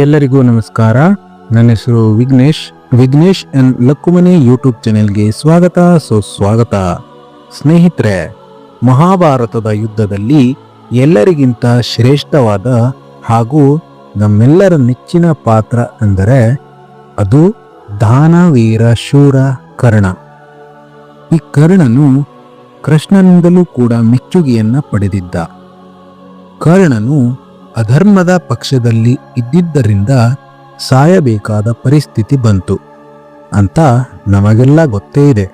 ಎಲ್ಲರಿಗೂ ನಮಸ್ಕಾರ. ನನ್ನ ಹೆಸರು ವಿಘ್ನೇಶ್. ವಿಘ್ನೇಶ್ ಅಂಡ್ ಲಕ್ಕುಮನಿ ಯೂಟ್ಯೂಬ್ ಚಾನೆಲ್ಗೆ ಸ್ವಾಗತ. ಸುಸ್ವಾಗತ ಸ್ನೇಹಿತರೆ, ಮಹಾಭಾರತದ ಯುದ್ಧದಲ್ಲಿ ಎಲ್ಲರಿಗಿಂತ ಶ್ರೇಷ್ಠವಾದ ಹಾಗೂ ನಮ್ಮೆಲ್ಲರ ನೆಚ್ಚಿನ ಪಾತ್ರ ಅಂದರೆ ಅದು ದಾನವೀರ ಶೂರ, ಕರ್ಣ. ಈ ಕರ್ಣನು ಕೃಷ್ಣನಿಂದಲೂ ಕೂಡ ಮೆಚ್ಚುಗೆಯನ್ನು ಪಡೆದಿದ್ದ. ಕರ್ಣನು ಅಧರ್ಮದ ಪಕ್ಷದಲ್ಲಿ ಇದ್ದಿದ್ದರಿಂದ ಸಾಯಬೇಕಾದ ಪರಿಸ್ಥಿತಿ ಬಂತು. ಅಂತ ನಮಗೆಲ್ಲ ಗೊತ್ತೇ ಇದೆ.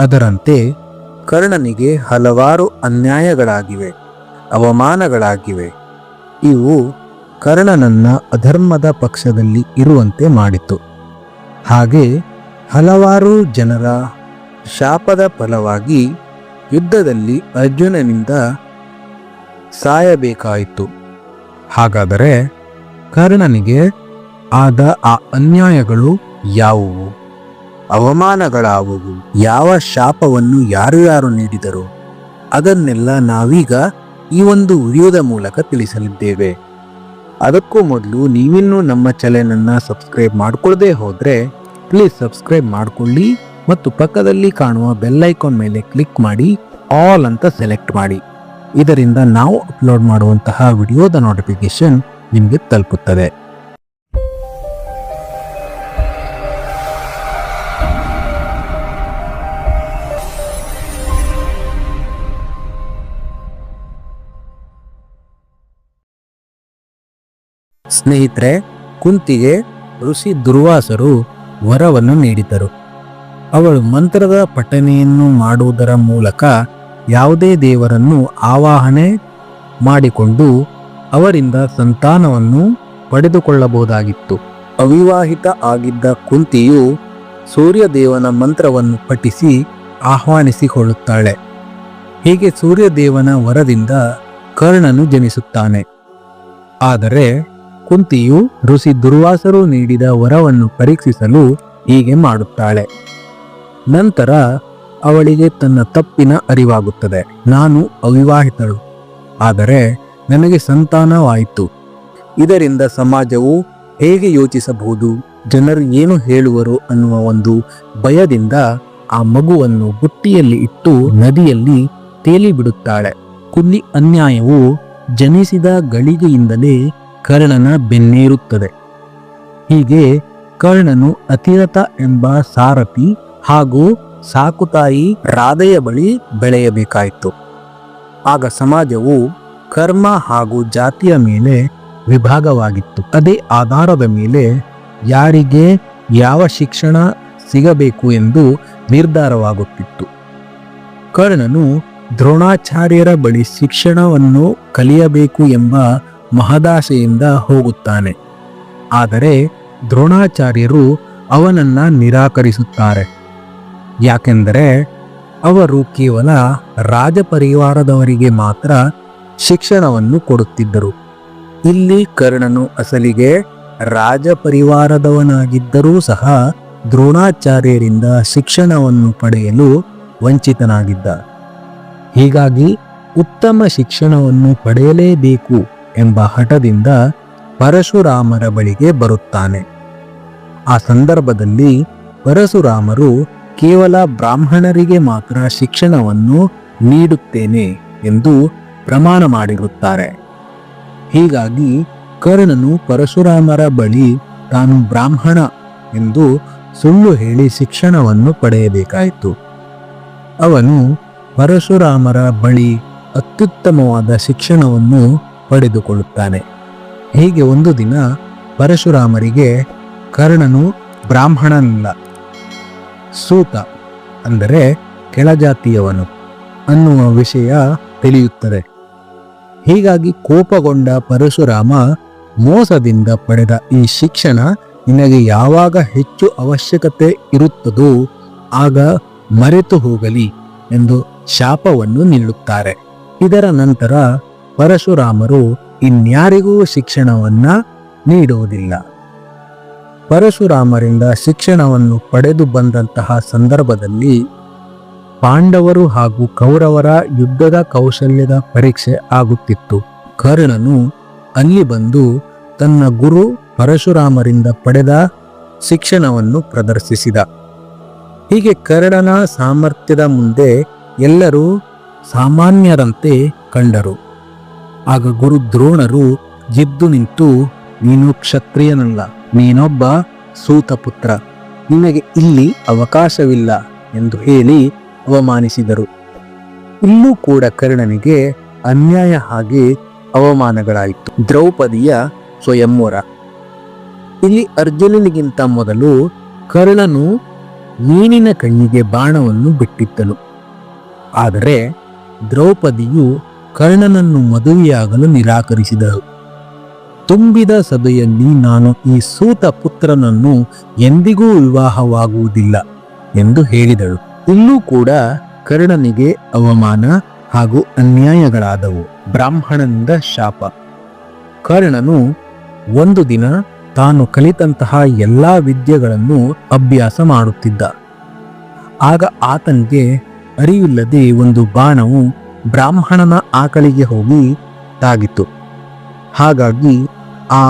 ಅದರಂತೆ ಕರ್ಣನಿಗೆ ಹಲವಾರು ಅನ್ಯಾಯಗಳಾಗಿವೆ, ಅವಮಾನಗಳಾಗಿವೆ. ಇವು ಕರ್ಣನನ್ನ ಅಧರ್ಮದ ಪಕ್ಷದಲ್ಲಿ ಇರುವಂತೆ ಮಾಡಿತು ಹಾಗೆ ಹಲವಾರು ಜನರ ಶಾಪದ ಫಲವಾಗಿ ಯುದ್ಧದಲ್ಲಿ ಅರ್ಜುನನಿಂದ ಸಾಯಬೇಕಾಯಿತು. ಹಾಗಾದರೆ ಕರ್ಣನಿಗೆ ಆದ ಆ ಅನ್ಯಾಯಗಳು ಯಾವುವು? ಅವಮಾನಗಳಾವುವು? ಯಾವ ಶಾಪವನ್ನು ಯಾರು ಯಾರು ನೀಡಿದರು? ಅದನ್ನೆಲ್ಲ ನಾವೀಗ ಈ ಒಂದು ವಿಡಿಯೋದ ಮೂಲಕ ತಿಳಿಸಲಿದ್ದೇವೆ. ಅದಕ್ಕೂ ಮೊದಲು ನೀವಿನ್ನೂ ನಮ್ಮ ಚಾನೆಲನ್ನು ಸಬ್ಸ್ಕ್ರೈಬ್ ಮಾಡಿಕೊಳ್ಳದೆ ಹೋದರೆ ಪ್ಲೀಸ್ ಸಬ್ಸ್ಕ್ರೈಬ್ ಮಾಡಿಕೊಳ್ಳಿ ಮತ್ತು ಪಕ್ಕದಲ್ಲಿ ಕಾಣುವ ಬೆಲ್ ಐಕಾನ್ ಮೇಲೆ ಕ್ಲಿಕ್ ಮಾಡಿ, ಆಲ್ ಅಂತ ಸೆಲೆಕ್ಟ್ ಮಾಡಿ. ಇದರಿಂದ ನಾವು ಅಪ್ಲೋಡ್ ಮಾಡುವಂತಹ ವಿಡಿಯೋದ ನೋಟಿಫಿಕೇಶನ್ ನಿಮಗೆ ತಲುಪುತ್ತದೆ. ಸ್ನೇಹಿತರೆ, ಕುಂತಿಗೆ ಋಷಿ ದುರ್ವಾಸರು ವರವನ್ನು ನೀಡಿದರು. ಅವಳು ಮಂತ್ರದ ಪಠನೆಯನ್ನು ಮಾಡುವುದರ ಮೂಲಕ ಯಾವುದೇ ದೇವರನ್ನು ಆವಾಹನೆ ಮಾಡಿಕೊಂಡು ಅವರಿಂದ ಸಂತಾನವನ್ನು ಪಡೆದುಕೊಳ್ಳಬಹುದಾಗಿತ್ತು. ಅವಿವಾಹಿತ ಆಗಿದ್ದ ಕುಂತಿಯು ಸೂರ್ಯದೇವನ ಮಂತ್ರವನ್ನು ಪಠಿಸಿ ಆಹ್ವಾನಿಸಿಕೊಳ್ಳುತ್ತಾಳೆ. ಹೀಗೆ ಸೂರ್ಯದೇವನ ವರದಿಂದ ಕರ್ಣನು ಜನಿಸುತ್ತಾನೆ. ಆದರೆ ಕುಂತಿಯು ಋಷಿ ದುರ್ವಾಸರು ನೀಡಿದ ವರವನ್ನು ಪರೀಕ್ಷಿಸಲು ಹೀಗೆ ಮಾಡುತ್ತಾಳೆ. ನಂತರ ಅವಳಿಗೆ ತನ್ನ ತಪ್ಪಿನ ಅರಿವಾಗುತ್ತದೆ. ನಾನು ಅವಿವಾಹಿತಳು. ಆದರೆ ನನಗೆ ಸಂತಾನವಾಯಿತು. ಇದರಿಂದ ಸಮಾಜವು ಹೇಗೆ ಯೋಚಿಸಬಹುದು? ಜನರು ಏನು ಹೇಳುವರು ಅನ್ನುವ ಒಂದು ಭಯದಿಂದ ಆ ಮಗುವನ್ನು ಬುಟ್ಟಿಯಲ್ಲಿ ಇಟ್ಟು ನದಿಯಲ್ಲಿ ತೇಲಿ ಬಿಡುತ್ತಾಳೆ ಕುಲ್ಲಿ ಅನ್ಯಾಯವು ಜನಿಸಿದ ಗಳಿಗೆಯಿಂದಲೇ ಕರ್ಣನ ಬೆನ್ನೇರುತ್ತದೆ. ಹೀಗೆ ಕರ್ಣನು ಅತಿರಥ ಎಂಬ ಸಾರಥಿ ಹಾಗೂ ಸಾಕುತಾಯಿ ರಾಧೆಯ ಬಳಿ ಬೆಳೆಯಬೇಕಾಯಿತು. ಆಗ ಸಮಾಜವು ಕರ್ಮ ಹಾಗೂ ಜಾತಿಯ ಮೇಲೆ ವಿಭಾಗವಾಗಿತ್ತು. ಅದೇ ಆಧಾರದ ಮೇಲೆ ಯಾರಿಗೆ ಯಾವ ಶಿಕ್ಷಣ ಸಿಗಬೇಕು ಎಂದು ನಿರ್ಧಾರವಾಗುತ್ತಿತ್ತು. ಕರ್ಣನು ದ್ರೋಣಾಚಾರ್ಯರ ಬಳಿ ಶಿಕ್ಷಣವನ್ನು ಕಲಿಯಬೇಕು ಎಂಬ ಮಹದಾಸೆಯಿಂದ ಹೋಗುತ್ತಾನೆ. ಆದರೆ ದ್ರೋಣಾಚಾರ್ಯರು ಅವನನ್ನ ನಿರಾಕರಿಸುತ್ತಾರೆ. ಯಾಕೆಂದರೆ ಅವರು ಕೇವಲ ರಾಜಪರಿವಾರದವರಿಗೆ ಮಾತ್ರ ಶಿಕ್ಷಣವನ್ನು ಕೊಡುತ್ತಿದ್ದರು. ಇಲ್ಲಿ ಕರ್ಣನು ಅಸಲಿಗೆ ರಾಜಪರಿವಾರದವನಾಗಿದ್ದರೂ ಸಹ ದ್ರೋಣಾಚಾರ್ಯರಿಂದ ಶಿಕ್ಷಣವನ್ನು ಪಡೆಯಲು ವಂಚಿತನಾಗಿದ್ದ. ಹೀಗಾಗಿ ಉತ್ತಮ ಶಿಕ್ಷಣವನ್ನು ಪಡೆಯಲೇಬೇಕು ಎಂಬ ಹಠದಿಂದ ಪರಶುರಾಮರ ಬಳಿಗೆ ಬರುತ್ತಾನೆ. ಆ ಸಂದರ್ಭದಲ್ಲಿ ಪರಶುರಾಮರು ಕೇವಲ ಬ್ರಾಹ್ಮಣರಿಗೆ ಮಾತ್ರ ಶಿಕ್ಷಣವನ್ನು ನೀಡುತ್ತೇನೆ ಎಂದು ಪ್ರಮಾಣ ಮಾಡಿರುತ್ತಾರೆ. ಹೀಗಾಗಿ ಕರ್ಣನು ಪರಶುರಾಮರ ಬಳಿ ತಾನು ಬ್ರಾಹ್ಮಣ ಎಂದು ಸುಳ್ಳು ಹೇಳಿ ಶಿಕ್ಷಣವನ್ನು ಪಡೆಯಬೇಕಾಯಿತು. ಅವನು ಪರಶುರಾಮರ ಬಳಿ ಅತ್ಯುತ್ತಮವಾದ ಶಿಕ್ಷಣವನ್ನು ಪಡೆದುಕೊಳ್ಳುತ್ತಾನೆ. ಹೀಗೆ ಒಂದು ದಿನ ಪರಶುರಾಮರಿಗೆ ಕರ್ಣನು ಬ್ರಾಹ್ಮಣನಲ್ಲ ಸೂತ ಅಂದರೆ ಕೆಳಜಾತಿಯವನು ಅನ್ನುವ ವಿಷಯ ತಿಳಿಯುತ್ತದೆ. ಹೀಗಾಗಿ ಕೋಪಗೊಂಡ ಪರಶುರಾಮ ಮೋಸದಿಂದ ಪಡೆದ ಈ ಶಿಕ್ಷಣ ನಿನಗೆ ಯಾವಾಗ ಹೆಚ್ಚು ಅವಶ್ಯಕತೆ ಇರುತ್ತದೋ ಆಗ ಮರೆತು ಹೋಗಲಿ ಎಂದು ಶಾಪವನ್ನು ನೀಡುತ್ತಾರೆ ಇದರ ನಂತರ ಪರಶುರಾಮರು ಇನ್ಯಾರಿಗೂ ಶಿಕ್ಷಣವನ್ನ ನೀಡುವುದಿಲ್ಲ. ಪರಶುರಾಮರಿಂದ ಶಿಕ್ಷಣವನ್ನು ಪಡೆದು ಬಂದಂತಹ ಸಂದರ್ಭದಲ್ಲಿ ಪಾಂಡವರು ಹಾಗೂ ಕೌರವರ ಯುದ್ಧದ ಕೌಶಲ್ಯದ ಪರೀಕ್ಷೆ ಆಗುತ್ತಿತ್ತು. ಕರ್ಣನು ಅಲ್ಲಿ ಬಂದು ತನ್ನ ಗುರು ಪರಶುರಾಮರಿಂದ ಪಡೆದ ಶಿಕ್ಷಣವನ್ನು ಪ್ರದರ್ಶಿಸಿದ. ಹೀಗೆ ಕರ್ಣನ ಸಾಮರ್ಥ್ಯದ ಮುಂದೆ ಎಲ್ಲರೂ ಸಾಮಾನ್ಯರಂತೆ ಕಂಡರು. ಆಗ ಗುರು ದ್ರೋಣರು ಜಿದ್ದು ನಿಂತು, ನೀನು ಕ್ಷತ್ರಿಯನಲ್ಲ ನೀನೊಬ್ಬ ಸೂತಪುತ್ರ. ನಿನಗೆ ಇಲ್ಲಿ ಅವಕಾಶವಿಲ್ಲ ಎಂದು ಹೇಳಿ ಅವಮಾನಿಸಿದರು. ಇಲ್ಲೂ ಕೂಡ ಕರ್ಣನಿಗೆ ಅನ್ಯಾಯ ಹಾಗೆ ಅವಮಾನಗಳಾಯಿತು. ದ್ರೌಪದಿಯ ಸ್ವಯಂವರ. ಇಲ್ಲಿ ಅರ್ಜುನನಿಗಿಂತ ಮೊದಲು ಕರ್ಣನು ಮೀನಿನ ಕಣ್ಣಿಗೆ ಬಾಣವನ್ನು ಬಿಟ್ಟಿದ್ದನು. ಆದರೆ ದ್ರೌಪದಿಯು ಕರ್ಣನನ್ನು ಮದುವೆಯಾಗಲು ನಿರಾಕರಿಸಿದಳು. ತುಂಬಿದ ಸಭೆಯಲ್ಲಿ ನಾನು ಈ ಸೂತ ಪುತ್ರನನ್ನು ಎಂದಿಗೂ ವಿವಾಹವಾಗುವುದಿಲ್ಲ ಎಂದು ಹೇಳಿದಳು. ಇಲ್ಲೂ ಕೂಡ ಕರ್ಣನಿಗೆ ಅವಮಾನ ಹಾಗೂ ಅನ್ಯಾಯಗಳಾದವು. ಬ್ರಾಹ್ಮಣನಿಂದ ಶಾಪ. ಕರ್ಣನು ಒಂದು ದಿನ ತಾನು ಕಲಿತಂತಹ ಎಲ್ಲಾ ವಿದ್ಯೆಗಳನ್ನು ಅಭ್ಯಾಸ ಮಾಡುತ್ತಿದ್ದ. ಆಗ ಆತನಿಗೆ ಅರಿವಿಲ್ಲದೆ ಒಂದು ಬಾಣವು ಬ್ರಾಹ್ಮಣನ ಆಕಳಿಗೆ ಹೋಗಿ ತಾಗಿತು ಹಾಗಾಗಿ ಆ,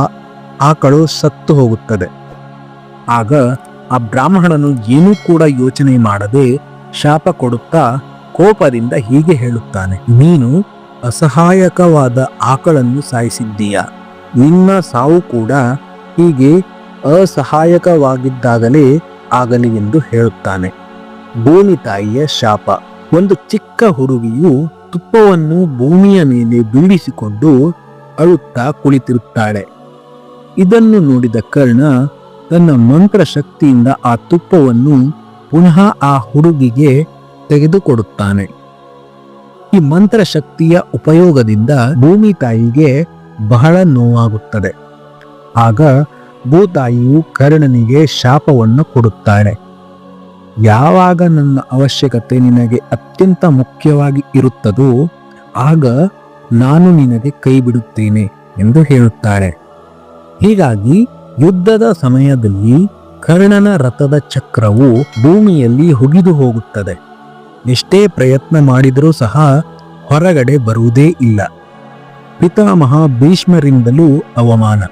ಆಕಳು ಸತ್ತು ಹೋಗುತ್ತದೆ. ಆಗ ಆ ಬ್ರಾಹ್ಮಣನು ಏನೂ ಕೂಡ ಯೋಚನೆ ಮಾಡದೆ ಶಾಪ ಕೊಡುತ್ತಾ ಕೋಪದಿಂದ ಹೀಗೆ ಹೇಳುತ್ತಾನೆ, ನೀನು ಅಸಹಾಯಕವಾದ ಆಕಳನ್ನು ಸಾಯಿಸಿದ್ದೀಯ. ನಿನ್ನ ಸಾವು ಕೂಡ ಹೀಗೆ ಅಸಹಾಯಕವಾಗಿದ್ದಾಗಲೇ ಆಗಲಿ ಎಂದು ಹೇಳುತ್ತಾನೆ. ಭೂಮಿ ತಾಯಿಯ ಶಾಪ. ಒಂದು ಚಿಕ್ಕ ಹುಡುಗಿಯು ತುಪ್ಪವನ್ನು ಭೂಮಿಯ ಮೇಲೆ ಬೀಳಿಸಿಕೊಂಡು ಅಳುತ್ತಾ ಕುಳಿತಿರುತ್ತಾಳೆ. ಇದನ್ನು ನೋಡಿದ ಕರ್ಣ ತನ್ನ ಮಂತ್ರ ಶಕ್ತಿಯಿಂದ ಆ ತುಪ್ಪವನ್ನು ಪುನಃ ಆ ಹುಡುಗಿಗೆ ತೆಗೆದುಕೊಡುತ್ತಾನೆ. ಈ ಮಂತ್ರ ಶಕ್ತಿಯ ಉಪಯೋಗದಿಂದ ಭೂಮಿ ತಾಯಿಗೆ ಬಹಳ ನೋವಾಗುತ್ತದೆ. ಆಗ ಭೂತಾಯಿಯು ಕರ್ಣನಿಗೆ ಶಾಪವನ್ನು ಕೊಡುತ್ತಾಳೆ. ಯಾವಾಗ ನನ್ನ ಅವಶ್ಯಕತೆ ನಿನಗೆ ಅತ್ಯಂತ ಮುಖ್ಯವಾಗಿ ಇರುತ್ತದೋ, ಆಗ ನಾನು ನಿನಗೆ ಕೈ ಬಿಡುತ್ತೇನೆ ಎಂದು ಹೇಳುತ್ತಾಳೆ ಹೀಗಾಗಿ ಯುದ್ಧದ ಸಮಯದಲ್ಲಿ ಕರ್ಣನ ರಥದ ಚಕ್ರವು ಭೂಮಿಯಲ್ಲಿ ಹುಗಿದು ಹೋಗುತ್ತದೆ. ಎಷ್ಟೇ ಪ್ರಯತ್ನ ಮಾಡಿದರೂ ಸಹ ಹೊರಗಡೆ ಬರುವುದೇ ಇಲ್ಲ. ಪಿತಾಮಹ ಭೀಷ್ಮರಿಂದಲೂ ಅವಮಾನ.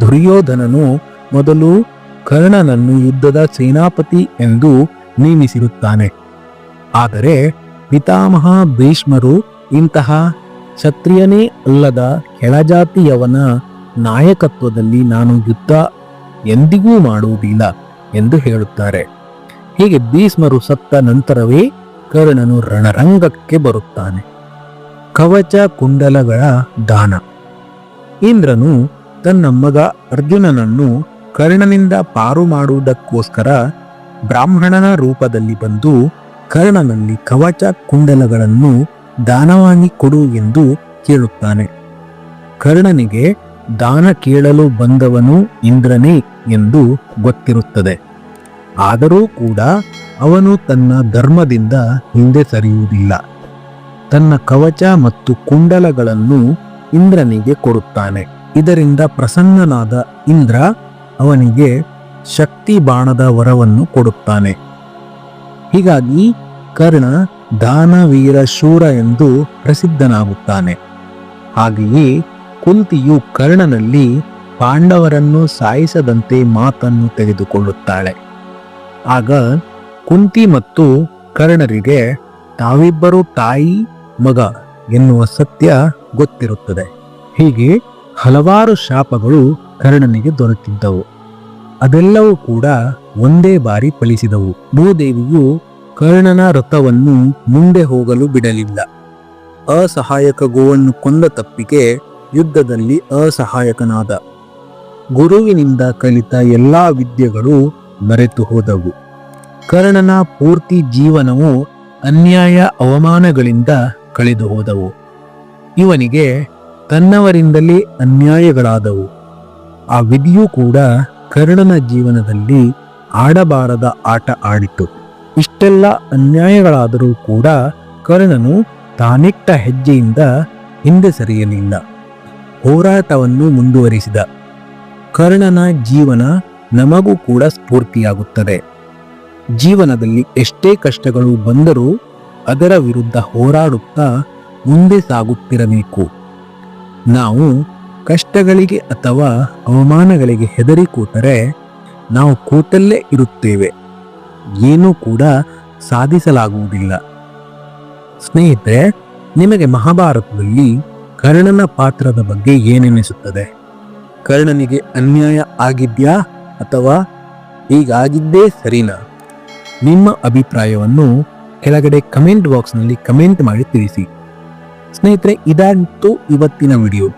ದುರ್ಯೋಧನನು ಮೊದಲು ಕರ್ಣನನ್ನು ಯುದ್ಧದ ಸೇನಾಪತಿ ಎಂದು ನೇಮಿಸಿರುತ್ತಾನೆ. ಆದರೆ ಪಿತಾಮಹ ಭೀಷ್ಮರು ಇಂತಹ ಕ್ಷತ್ರಿಯನೇ ಅಲ್ಲದ ಕೆಳಜಾತಿಯವನ ನಾಯಕತ್ವದಲ್ಲಿ ನಾನು ಯುದ್ಧ ಎಂದಿಗೂ ಮಾಡುವುದಿಲ್ಲ ಎಂದು ಹೇಳುತ್ತಾರೆ. ಹೀಗೆ ಭೀಷ್ಮರು ಸತ್ತ ನಂತರವೇ ಕರ್ಣನು ರಣರಂಗಕ್ಕೆ ಬರುತ್ತಾನೆ. ಕವಚ ಕುಂಡಲಗಳ ದಾನ. ಇಂದ್ರನು ತನ್ನ ಮಗ ಅರ್ಜುನನನ್ನು ಕರ್ಣನಿಂದ ಪಾರು ಮಾಡುವುದಕ್ಕೋಸ್ಕರ ಬ್ರಾಹ್ಮಣನ ರೂಪದಲ್ಲಿ ಬಂದು ಕರ್ಣನಲ್ಲಿ ಕವಚ ಕುಂಡಲಗಳನ್ನು ದಾನವಾಗಿ ಕೊಡು ಎಂದು ಕೇಳುತ್ತಾನೆ. ಕರ್ಣನಿಗೆ ದಾನ ಕೇಳಲು ಬಂದವನು ಇಂದ್ರನೇ ಎಂದು ಗೊತ್ತಿರುತ್ತದೆ. ಆದರೂ ಕೂಡ ಅವನು ತನ್ನ ಧರ್ಮದಿಂದ ಹಿಂದೆ ಸರಿಯುವುದಿಲ್ಲ. ತನ್ನ ಕವಚ ಮತ್ತು ಕುಂಡಲಗಳನ್ನು ಇಂದ್ರನಿಗೆ ಕೊಡುತ್ತಾನೆ. ಇದರಿಂದ ಪ್ರಸನ್ನನಾದ ಇಂದ್ರ ಅವನಿಗೆ ಶಕ್ತಿ ಬಾಣದ ವರವನ್ನು ಕೊಡುತ್ತಾನೆ. ಹೀಗಾಗಿ ಕರ್ಣ ದಾನವೀರ ಶೂರ ಎಂದು ಪ್ರಸಿದ್ಧನಾಗುತ್ತಾನೆ. ಹಾಗೆಯೇ ಕುಂತಿಯು ಕರ್ಣನಲ್ಲಿ ಪಾಂಡವರನ್ನು ಸಾಯಿಸದಂತೆ ಮಾತನ್ನು ತೆಗೆದುಕೊಳ್ಳುತ್ತಾಳೆ. ಆಗ ಕುಂತಿ ಮತ್ತು ಕರ್ಣರಿಗೆ, ತಾವಿಬ್ಬರು ತಾಯಿ, ಮಗ ಎನ್ನುವ ಸತ್ಯ ಗೊತ್ತಿರುತ್ತದೆ. ಹೀಗೆ ಹಲವಾರು ಶಾಪಗಳು ಕರ್ಣನಿಗೆ ದೊರೆತಿದ್ದವು. ಅದೆಲ್ಲವೂ ಕೂಡ ಒಂದೇ ಬಾರಿ ಫಲಿಸಿದವು. ಭೂದೇವಿಯು ಕರ್ಣನ ರಥವನ್ನು ಮುಂದೆ ಹೋಗಲು ಬಿಡಲಿಲ್ಲ. ಅಸಹಾಯಕ ಗೋವನ್ನು ಕೊಂದ ತಪ್ಪಿಗೆ ಯುದ್ಧದಲ್ಲಿ ಅಸಹಾಯಕನಾದ. ಗುರುವಿನಿಂದ ಕಲಿತ ಎಲ್ಲಾ ವಿದ್ಯೆಗಳು ಮರೆತು ಹೋದವು. ಕರ್ಣನ ಪೂರ್ತಿ ಜೀವನವು ಅನ್ಯಾಯ ಅವಮಾನಗಳಿಂದ ಕಳೆದು ಹೋದವು. ಇವನಿಗೆ ತನ್ನವರಿಂದಲೇ ಅನ್ಯಾಯಗಳಾದವು. ಆ ವಿಧಿಯೂ ಕೂಡ ಕರ್ಣನ ಜೀವನದಲ್ಲಿ ಆಡಬಾರದ ಆಟ ಆಡಿತು. ಇಷ್ಟೆಲ್ಲ ಅನ್ಯಾಯಗಳಾದರೂ ಕೂಡ ಕರ್ಣನು ತಾನಿಟ್ಟ ಹೆಜ್ಜೆಯಿಂದ ಹಿಂದೆ ಸರಿಯಲಿಲ್ಲ. ಹೋರಾಟವನ್ನು ಮುಂದುವರಿಸಿದ. ಕರ್ಣನ ಜೀವನ ನಮಗೂ ಕೂಡ ಸ್ಫೂರ್ತಿಯಾಗುತ್ತದೆ. ಜೀವನದಲ್ಲಿ ಎಷ್ಟೇ ಕಷ್ಟಗಳು ಬಂದರೂ ಅದರ ವಿರುದ್ಧ ಹೋರಾಡುತ್ತಾ ಮುಂದೆ ಸಾಗುತ್ತಿರಬೇಕು. ನಾವು ಕಷ್ಟಗಳಿಗೆ ಅಥವಾ ಅವಮಾನಗಳಿಗೆ ಹೆದರಿ ಕೂತರೆ ನಾವು ಕೂತಲ್ಲೇ ಇರುತ್ತೇವೆ. ಏನೂ ಕೂಡ ಸಾಧಿಸಲಾಗುವುದಿಲ್ಲ. ಸ್ನೇಹಿತರೆ, ನಿಮಗೆ ಮಹಾಭಾರತದಲ್ಲಿ ಕರ್ಣನ ಪಾತ್ರದ ಬಗ್ಗೆ ಏನೆನಿಸುತ್ತದೆ? ಕರ್ಣನಿಗೆ ಅನ್ಯಾಯ ಆಗಿದ್ಯಾ ಅಥವಾ ಹೀಗಾಗಿದ್ದೇ ಸರಿನಾ? ನಿಮ್ಮ ಅಭಿಪ್ರಾಯವನ್ನು ಕೆಳಗಡೆ ಕಮೆಂಟ್ ಬಾಕ್ಸ್ನಲ್ಲಿ ಕಮೆಂಟ್ ಮಾಡಿ ತಿಳಿಸಿ. ಸ್ನೇಹಿತರೆ, ಇದಾಗಿತ್ತು ಇವತ್ತಿನ ವಿಡಿಯೋ.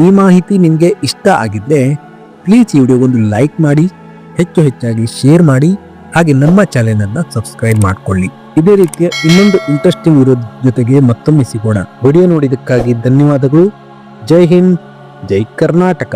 ಈ ಮಾಹಿತಿ ನಿಮಗೆ ಇಷ್ಟ ಆಗಿದ್ದರೆ ಪ್ಲೀಸ್ ಈ ವಿಡಿಯೋಗೊಂದು ಲೈಕ್ ಮಾಡಿ, ಹೆಚ್ಚು ಹೆಚ್ಚಾಗಿ ಶೇರ್ ಮಾಡಿ. ಹಾಗೆ ನಮ್ಮ ಚಾನೆಲ್ ಅನ್ನ ಸಬ್ಸ್ಕ್ರೈಬ್ ಮಾಡ್ಕೊಳ್ಳಿ. ಇದೇ ರೀತಿಯ ಇನ್ನೊಂದು ಇಂಟ್ರೆಸ್ಟಿಂಗ್ ವಿಡಿಯೋ ಜೊತೆಗೆ ಮತ್ತೊಮ್ಮೆ ಸಿಗೋಣ. ವಿಡಿಯೋ ನೋಡಿದಕ್ಕಾಗಿ ಧನ್ಯವಾದಗಳು. ಜೈ ಹಿಂದ್, ಜೈ ಕರ್ನಾಟಕ.